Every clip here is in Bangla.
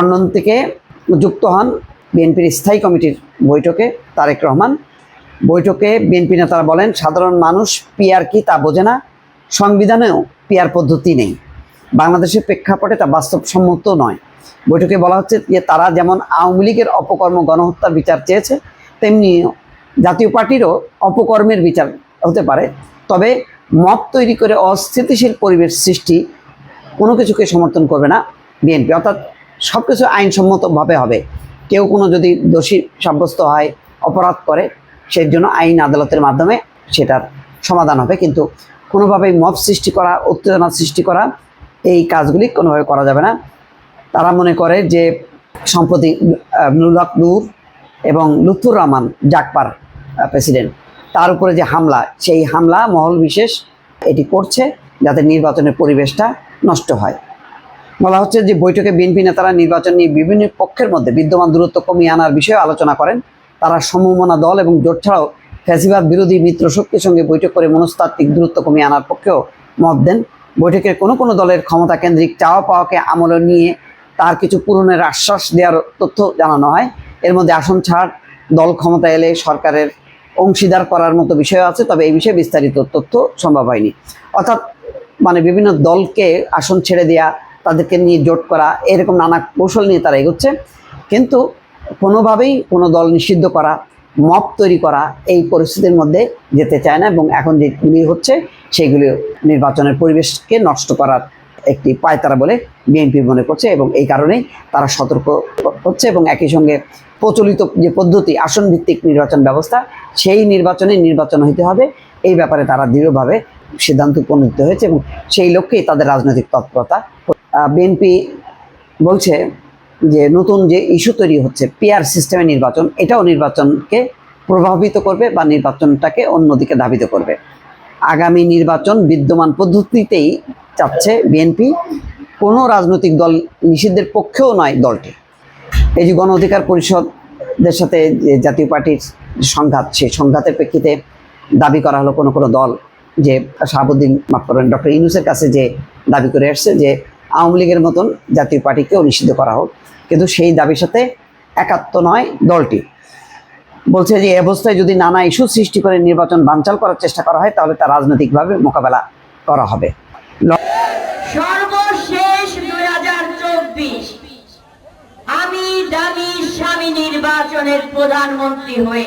লন্ডন থেকে যুক্ত হন বিএনপির স্থায়ী কমিটির বৈঠকে তারেক রহমান। বৈঠকে বিএনপি নেতারা বলেন, সাধারণ মানুষ পিআর কি তা বোঝে না, সংবিধানেও পিআর পদ্ধতি নেই। বাংলাদেশের প্রেক্ষাপটে তা বাস্তবসম্মত নয়। বৈঠকে বলা হচ্ছে যে তারা যেমন আওয়ামী লীগের অপকর্ম গণহত্যার বিচার চেয়েছে তেমনি জাতীয় পার্টিরও অপকর্মের বিচার হতে পারে। তবে মত তৈরি করে অস্থিতিশীল পরিবেশ সৃষ্টি কোনো কিছুকে সমর্থন করবে না বিএনপি। অর্থাৎ সব কিছু আইনসম্মতভাবে হবে। কেউ কোনো যদি দোষী সাব্যস্ত হয়, অপরাধ করে সেই জন্য আইন আদালতের মাধ্যমে সেটার সমাধান হবে। কিন্তু কোনোভাবেই মত সৃষ্টি করা, উত্তেজনা সৃষ্টি করা এই কাজগুলি কোনোভাবে করা যাবে না। তারা মনে করে যে সম্প্রতি নুরুল নূর এবং লুৎফুর রহমান জাকপার প্রেসিডেন্ট তার উপরে যে হামলা, সেই হামলা মহল বিশেষ এটি করছে যাতে নির্বাচনের পরিবেশটা নষ্ট হয়। বলা হচ্ছে যে বৈঠকে বিএনপি নেতারা নির্বাচন নিয়ে বিভিন্ন পক্ষের মধ্যে বিদ্যমান দূরত্ব কমিয়ে আনার বিষয়ে আলোচনা করেন। তারা সমমনা দল এবং জোট ছাড়াও ফ্যাসিবাদ বিরোধী মিত্র শক্তির সঙ্গে বৈঠক করে মনস্তাত্ত্বিক দূরত্ব কমিয়ে আনার পক্ষেও মত দেন। বৈঠকের কোনো কোনো দলের ক্ষমতা কেন্দ্রিক চাওয়া পাওয়াকে আমলে নিয়ে তার কিছু পূরণের আশ্বাস দেওয়ার তথ্য জানানো হয়। এর মধ্যে আসন ছাড়, দল ক্ষমতা এলে সরকারের অংশীদার করার মতো বিষয় আছে, তবে এই বিষয়ে বিস্তারিত তথ্য সম্ভব হয়নি। অর্থাৎ মানে বিভিন্ন দলকে আসন ছেড়ে দেওয়া তাদেরকে নিয়ে জোট করা, এরকম নানা কৌশল নিয়ে তারা এগোচ্ছে। কিন্তু কোনোভাবেই কোনো দল নিষিদ্ধ করা মপ তৈরি করা এই পরিস্থিতির মধ্যে যেতে চায় না এবং এখন যেগুলি হচ্ছে সেগুলি নির্বাচনের পরিবেশকে নষ্ট করার একটি পায়তারা বলে বিএনপি মনে করছে এবং এই কারণেই তারা সতর্ক হচ্ছে এবং একই সঙ্গে প্রচলিত যে পদ্ধতি আসন ভিত্তিক নির্বাচন ব্যবস্থা, সেই নির্বাচনে নির্বাচন হতে হবে। এই ব্যাপারে তারা দৃঢ়ভাবে সিদ্ধান্ত উপনীত হয়েছে এবং সেই লক্ষ্যেই তাদের রাজনৈতিক তৎপরতা। বিএনপি বলছে যে নতুন যে ইস্যু তৈরি হচ্ছে পিআর সিস্টেমে নির্বাচন, এটাও নির্বাচনকে প্রভাবিত করবে বা নির্বাচনটাকে অন্যদিকে ধাবিত করবে। আগামী নির্বাচন বিদ্যমান পদ্ধতিতেই চাচ্ছে বিএনপি কোনো রাজনৈতিক দল নিষিদ্ধের পক্ষেও নয় দলটি। এই যে গণ অধিকার পরিষদের সাথে যে জাতীয় পার্টির সংঘাত, সেই সংঘাতের প্রেক্ষিতে দাবি করা হলো কোনো কোনো দল যে শাহাবুদ্দিন মাফ করবেন ডক্টর ইউনুসের কাছে যে দাবি করে আসছে যে আওয়ামী লীগের মতন জাতীয় পার্টিকেও নিষিদ্ধ করা হোক। কিন্তু সেই দাবির সাথে একাত্ম নয় দলটি। বলছে যে অবস্থায় যদি নানা ইস্যু সৃষ্টি করে নির্বাচন বানচাল করার চেষ্টা করা হয়, তাহলে তা রাজনৈতিকভাবে মোকাবেলা করা হবে। সর্বশেষ দুই হাজার চব্বিশ, আমি দামি স্বামী নির্বাচনের প্রধানমন্ত্রী হয়ে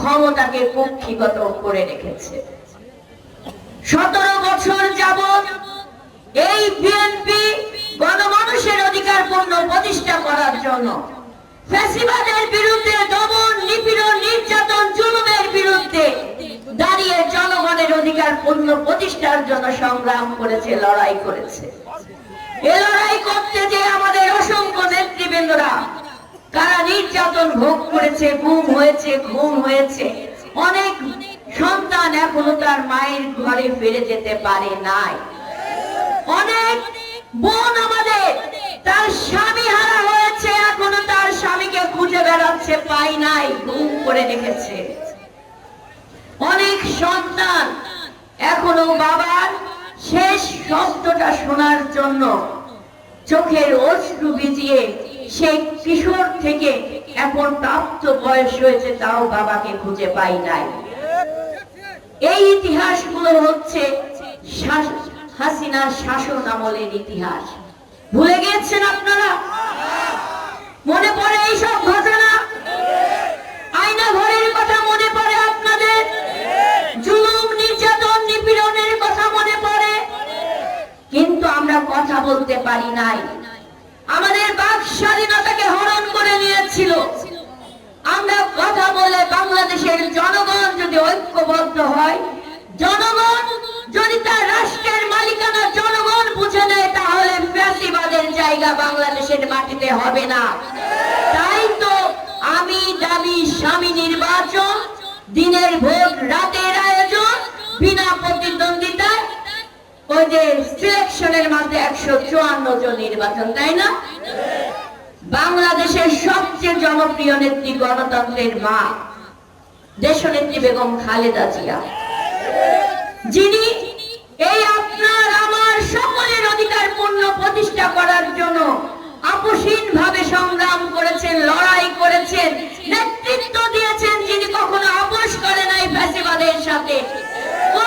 ক্ষমতাকে কক্ষিগত করে রেখেছে। সতেরো বছর যাবৎ এই বিএনপি গণমানুষের অধিকার পূর্ণ প্রতিষ্ঠা করার জন্য ফ্যাসিবাদের বিরুদ্ধে দমন, নিপীড়ন, নির্যাতন, জুলুমের বিরুদ্ধে দাঁড়িয়ে জনগণের অধিকার পূর্ণ প্রতিষ্ঠার জন্য সংগ্রাম করেছে, লড়াই করেছে। এ লড়াই করতে যে আমাদের অসংখ্য নেতৃবৃন্দরা কারা নির্যাতন ভোগ করেছে, গুম হয়েছে ঘুম হয়েছে। অনেক সন্তান এখনও তার মায়ের ঘরে ফিরে যেতে পারে নাই। অনেক বোন আমাদের, তার স্বামী হারা হয়েছে, এখনও তার স্বামীকে খুঁজে বেড়াচ্ছে পাই নাই ঘুম করে রেখেছে। অনেক সন্তান এখনও বাবার শেষ শব্দটা শোনার জন্য চোখের অশ্রু ভিজিয়ে সেই কিশোর থেকে এখন প্রাপ্ত বয়স হয়েছে, তাও বাবাকে খুঁজে পাই নাই। এই ইতিহাসগুলো হচ্ছে হাসিনার শাসন আমলের ইতিহাস। ভুলে গেছেন আপনারা? বলতে পারি নাই। আমাদের বাক স্বাধীনতাকে হরণ করে নিয়েছিল। আমরা কথা বলে বাংলাদেশের জনগণ যদি ঐক্যবদ্ধ হয়, জনগণ যদি তার রাষ্ট্রের মালিকানা জনগণ বুঝে নেয়, তাহলে ফ্যাসিবাদের জায়গা বাংলাদেশের মাটিতে হবে না। তাই তো আমি দাবি, স্বামী নির্বাচন, দিনের ভোট, রাতের আয়োজন, বিনা প্রতিদ্বন্দ্বিতায় ওই যে সিলেকশনের মাঝে একশো চুয়ান্ন জন নির্বাচন, তাই না? বাংলাদেশের সবচেয়ে জনপ্রিয় নেত্রী গণতন্ত্রের মা, দেশনেত্রী বেগম খালেদা জিয়া। যিনি এই আপনার আমার সকলের অধিকার পূর্ণ প্রতিষ্ঠা করার জন্য আপোষহীন ভাবে সংগ্রাম করেছেন, লড়াই করেছেন, নেতৃত্ব দিয়েছেন, যিনি কখনো আপোষ করে নাই ফ্যাসিবাদের সাথে।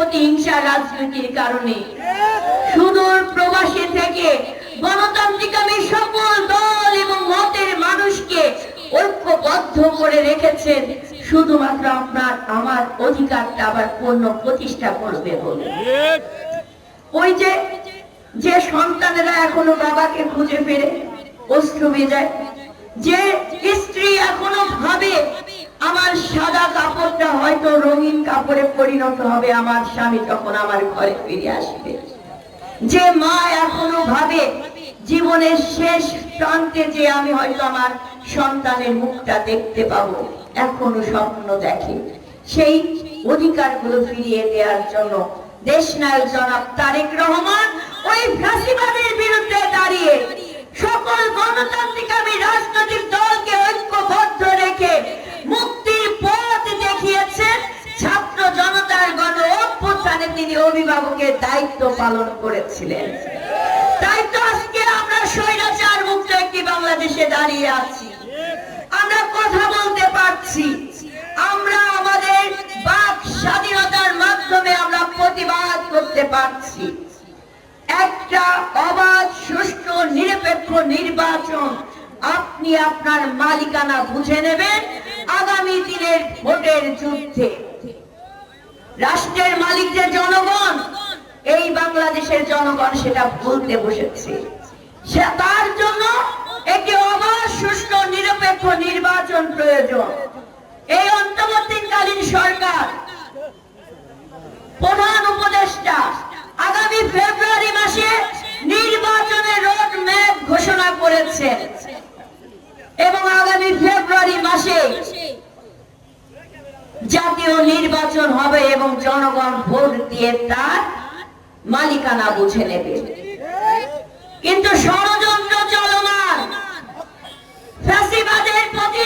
প্রতিহিংসা রাজনীতির কারণে। সুদূর প্রবাসী থেকে গণতান্ত্রিকামী সকল দল এবং মতের মানুষকে ঐক্যবদ্ধ করে রেখেছেন। শুধুমাত্র আপনার, আমার অধিকারটা আবার পূর্ণ প্রতিষ্ঠা করবে বলে। ওই যে যে সন্তানেরা এখনও বাবাকে খুঁজে ফেরে অস্ত্র যায় যে স্ত্রী এখনও ভাবে আমার সাদা কাপড়টা হয়তো রঙিন কাপড়ে পরিণত হবে আমার স্বামী যখন আমার ঘরে ফিরে আসবে। যে মা এখনও ভাবে জীবনের শেষ প্রান্তে যে আমি হয়তো আমার সন্তানের মুখটা দেখতে পাবো, এখনও স্বপ্ন দেখে। সেই অধিকারগুলো ফিরিয়ে দেওয়ার জন্য দেশ দেশনায়ক জনাব তারেক রহমান ওই ফ্যাসিবাদের বিরুদ্ধে দাঁড়িয়ে সকল গণতান্ত্রিকামী রাজনৈতিক দলকে দায়িত্ব পালন করেছিলেন। তাই তো আজকে আমরা স্বৈরাচার মুক্ত একটি বাংলাদেশে দাঁড়িয়ে আছি। আমরা কথা বলতে পারছি। আমরা আমাদের বাক স্বাধীনতার মাধ্যমে আমরা প্রতিবাদ করতে পারছি। একটা অবাধ, সুষ্ঠু, নিরপেক্ষ নির্বাচন আপনি আপনার মালিকানা বুঝে নেবেন আগামী দিনের ভোটের যুদ্ধে। রাষ্ট্রের মালিক যে জনগণ এই বাংলাদেশের জনগণ সেটা ভুলতে বসেছে। সে তার জন্য একটি অবাধ, সুষ্ঠু, নিরপেক্ষ নির্বাচন প্রয়োজন। এই অন্তর্বর্তীকালীন সরকার প্রধান উপদেষ্টা আগামী ফেব্রুয়ারি মাসে নির্বাচনের রোড ম্যাপ ঘোষণা করেছেন এবং আগামী ফেব্রুয়ারি মাসে জাতীয় নির্বাচন হবে এবং জনগণ ভোট দিয়ে তার মালিকানা বুঝে নেবে। কিন্তু ষড়যন্ত্র চলমান। প্রতি